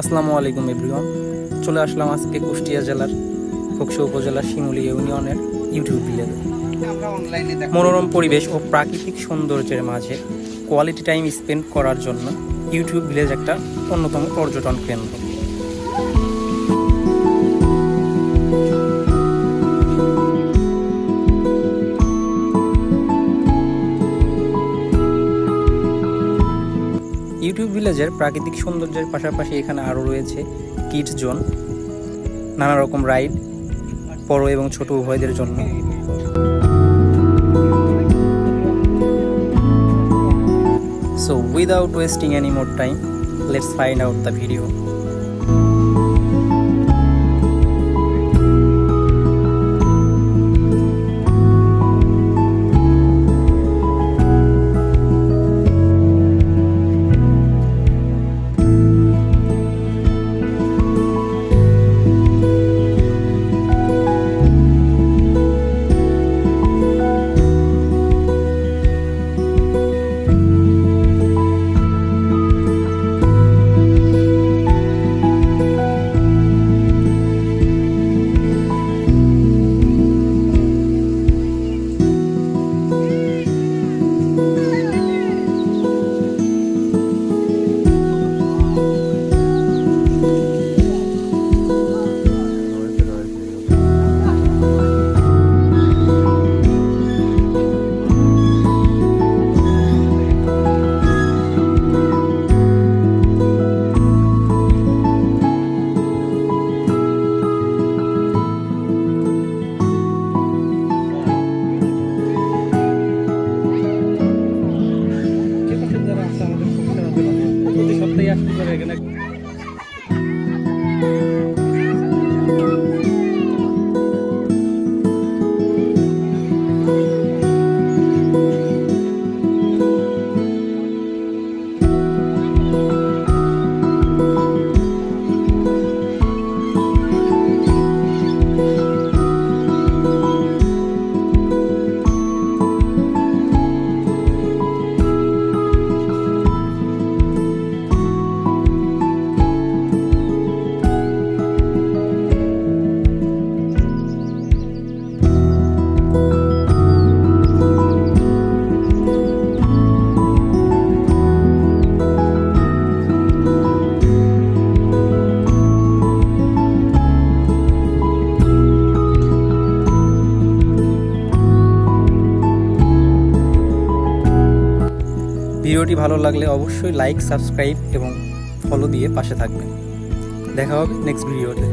আসসালামু আলাইকুম এভরিওয়ান চলে আসলাম আজকে কুষ্টিয়া জেলার খোকসা উপজেলার শিমুলি ইউনিয়নের ইউটিউব ভিলেজে। মনোরম পরিবেশ ও প্রাকৃতিক সৌন্দর্যের মাঝে কোয়ালিটি টাইম স্পেন্ড করার জন্য ইউটিউব ভিলেজ একটা অন্যতম পর্যটন কেন্দ্র। ইউটিউব ভিলেজের প্রাকৃতিক সৌন্দর্যের পাশাপাশি এখানে আরও রয়েছে কিডস জোন, নানা রকম রাইড বড় এবং ছোট উভয়দের জন্য। So without wasting any more time let's find out the video এখানে ভিডিওটি ভালো লাগলে অবশ্যই লাইক, সাবস্ক্রাইব এবং ফলো দিয়ে পাশে থাকবেন। দেখা হবে নেক্সট ভিডিওতে